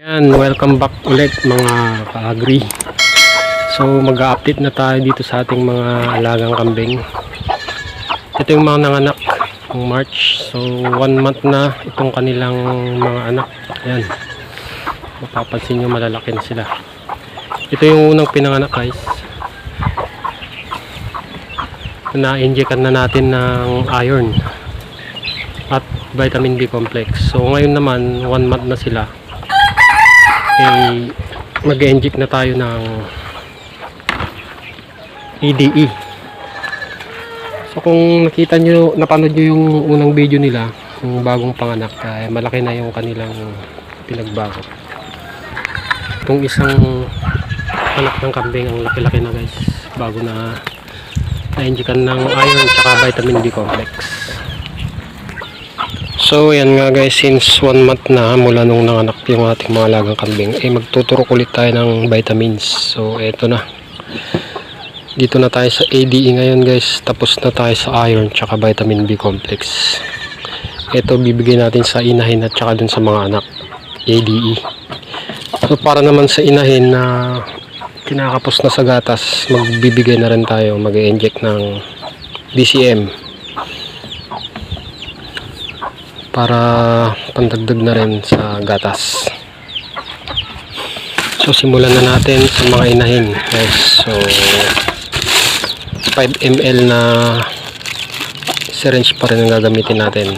Yan, welcome back ulit mga ka-agri. So mag-update na tayo dito sa ating mga alagang kambing. Ito yung mga nanganak ng March. So one month na itong kanilang mga anak. Yan. Mapapansin nyo malalaki na sila. Ito yung unang pinanganak guys. Na-injectan na natin ng iron at vitamin B complex. So ngayon naman one month na sila eh, mag-inject na tayo ng EDE. So kung nakita nyo, napanood nyo yung unang video nila, yung bagong panganak, ay malaki na yung kanilang pinagbago. Itong isang anak ng kambing, ang laki-laki na guys, bago na na-injectan ng iron tsaka vitamin B complex. So yan nga guys, since one month na mula nung nanganak yung ating mga alagang kambing, ay magtuturok ulit tayo ng vitamins. So eto na. Dito na tayo sa ADE ngayon guys, tapos na tayo sa iron tsaka vitamin B complex. Ito bibigay natin sa inahin at tsaka dun sa mga anak, ADE. So para naman sa inahin na kinakapos na sa gatas, magbibigay na rin tayo, mag-inject ng DCM para pandagdag na rin sa gatas. So simulan na natin sa mga inahin guys. So 5 ml na syringe pa rin ang gagamitin natin.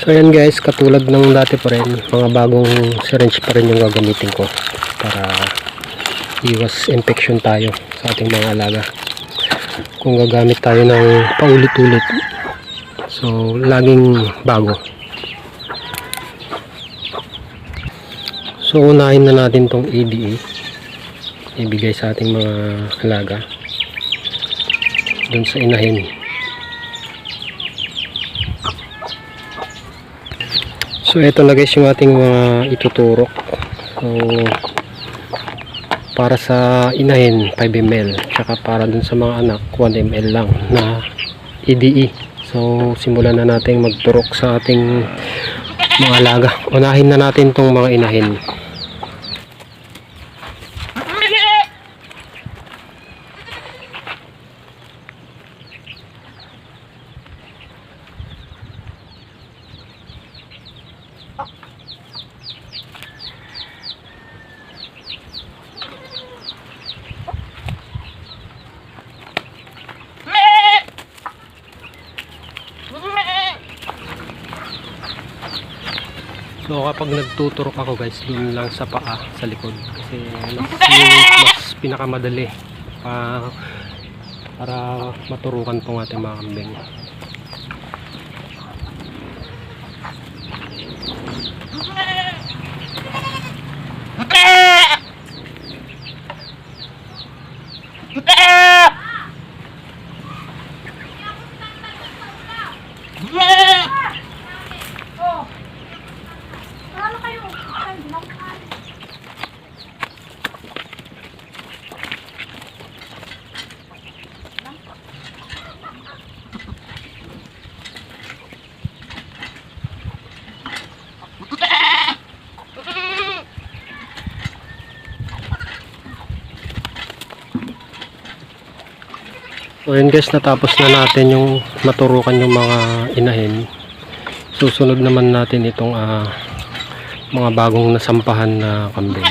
So yan guys. Katulad ng dati pa rin mga bagong syringe pa rin yung gagamitin ko para iwas infection tayo sa ating mga alaga. Kung gagamit tayo ng paulit-ulit So, laging bago. So, unahin na natin tong ADA. Ibigay sa ating mga alaga. Doon sa inahin. So, ito na guys yung ating mga ituturok. So, para sa inahin 5 ml. Tsaka para dun sa mga anak 1 ml lang na EDE. So, simulan na natin magturok sa ating mga alaga. Unahin na natin tong mga inahin. So kapag nagtuturok ako guys, dun lang sa paa, sa likod. Kasi mas, yung mas pinakamadali pa, para maturukan tong ating mga kambing. Ano kayo? Ay, lumangkal. So yun guys, natapos na natin yung maturukan yung mga inahin. Susunod naman natin itong ah, mga bagong nasampahan na kambing.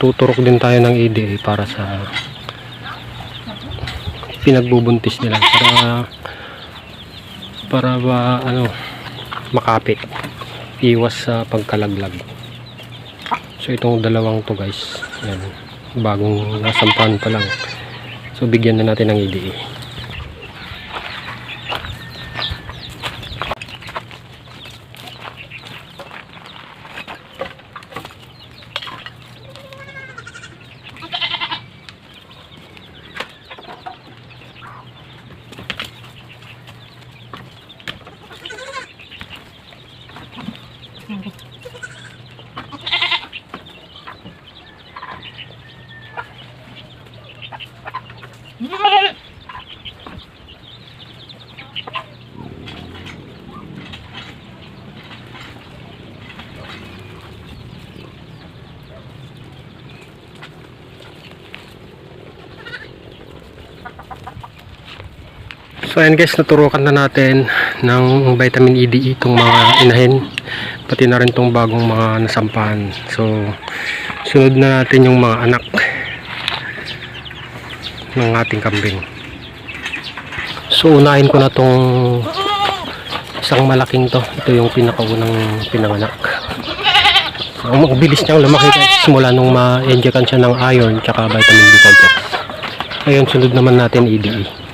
Tuturok din tayo ng EDA para sa pinagbubuntis nila para para ba ano makapit iwas sa pagkalaglag so itong dalawang to guys yan bagong nasampahan pa lang so bigyan na natin ng EDA So ayan guys, naturukan na natin ng vitamin E DE itong mga inahin, pati na rin itong bagong mga nasampahan. So sunod na natin yung mga anak ng ating kambing. So, unahin ko na tong isang malaking to. Ito yung pinakaunang pinanganak. Ang mabilis niyang lumaki guys mula nung ma-injectan siya ng iron tsaka vitamin B complex. Ngayon, sunod naman natin EDE.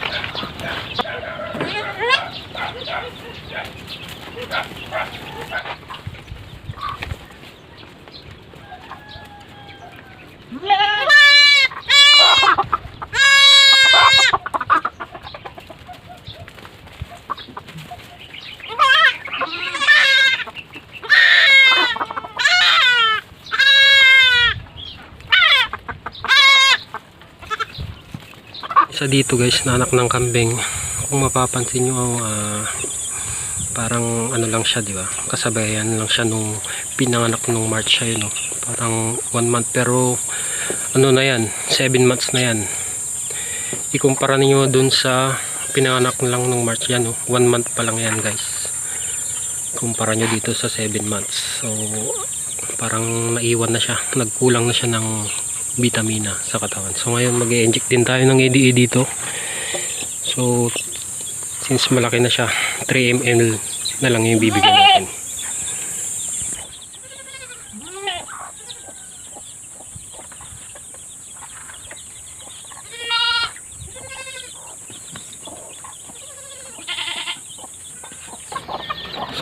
Isa dito guys na anak ng kambing. Kung mapapansin nyo, ah, parang ano lang siya, di ba? Kasabayan lang siya nung pinanganak nung March siya yun, no? Parang one month pero ano na yan, seven months na yan. Ikumpara niyo dun sa pinanganak lang nung March yan, no? One month pa lang yan guys. Kumpara nyo dito sa seven months. So, parang naiwan na siya. Nagkulang na siya ng vitamina sa katawan. So ngayon mag inject din tayo ng EDE dito. So since malaki na siya, 3 ml na lang yung bibigyan natin.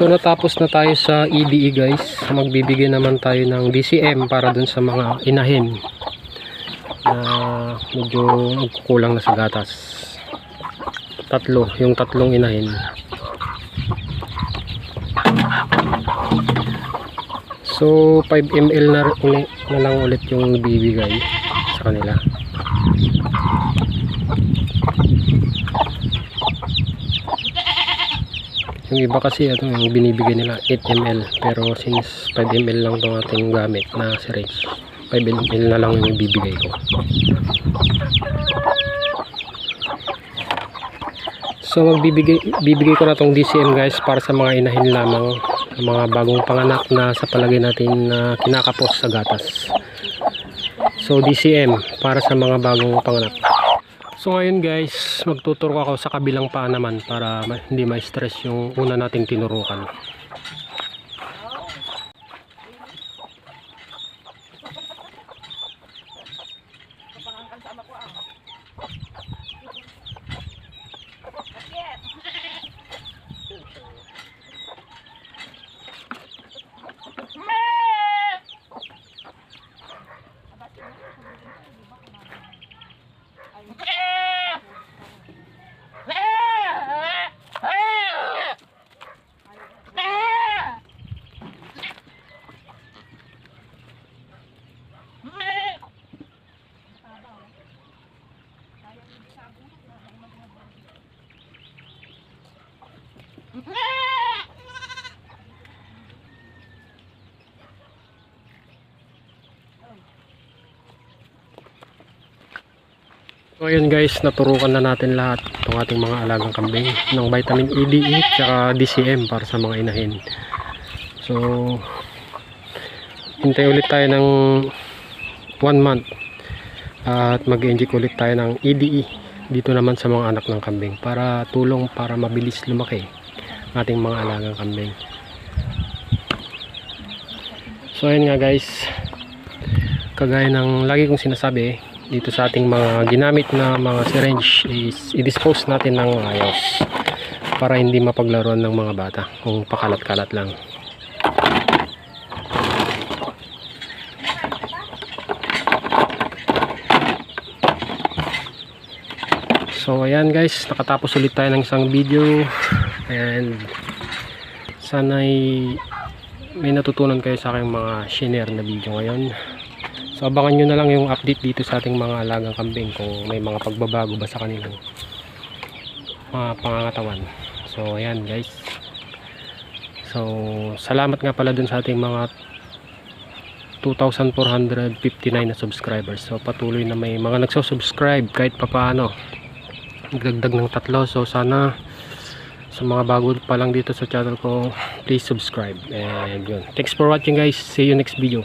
So natapos na tayo sa EDE guys. Magbibigay naman tayo ng DCM para dun sa mga inahin na medyo nagkukulang na sa gatas. Tatlo, yung tatlong inahin. So 5 ml na, uli, na lang ulit yung bibigay sa kanila. Yung iba kasi ano, yung binibigay nila 8 ml pero since 5 ml lang itong ating gamit na syringe 5 ml na lang yung bibigay ko. So magbibigay bibigay ko na tong DCM guys para sa mga inahin lamang mga bagong panganak na sa palagay natin na kinakapos sa gatas. So DCM para sa mga bagong panganak. So ngayon guys, magtuturo ako sa kabilang paa naman para hindi ma-stress yung una nating tinurukan. So ayun guys, naturukan na natin lahat itong ating mga alagang kambing ng vitamin E, D, E, tsaka DCM para sa mga inahin. So, hintay ulit tayo ng 1 month at mag-inject ulit tayo ng EDE dito naman sa mga anak ng kambing para tulong para mabilis lumaki ating mga alagang kambing. So ayun nga guys, kagaya ng lagi kong sinasabi, dito sa ating mga ginamit na mga syringe is i-dispose natin ng ayos para hindi mapaglaruan ng mga bata kung pakalat-kalat lang. So ayan guys, nakatapos ulit tayo ng isang video and sana'y may natutunan kayo sa aking mga shinare na video ngayon. So abangan nyo na lang yung update dito sa ating mga alagang kambing kung may mga pagbabago ba sa kanilang mga pangangatawan. So ayan guys. So salamat nga pala dun sa ating mga 2,459 na subscribers. So patuloy na may mga nagsusubscribe kahit papaano. magdagdag ng tatlo so sana sa mga bago pa lang dito sa channel ko please subscribe and yun thanks for watching guys see you next video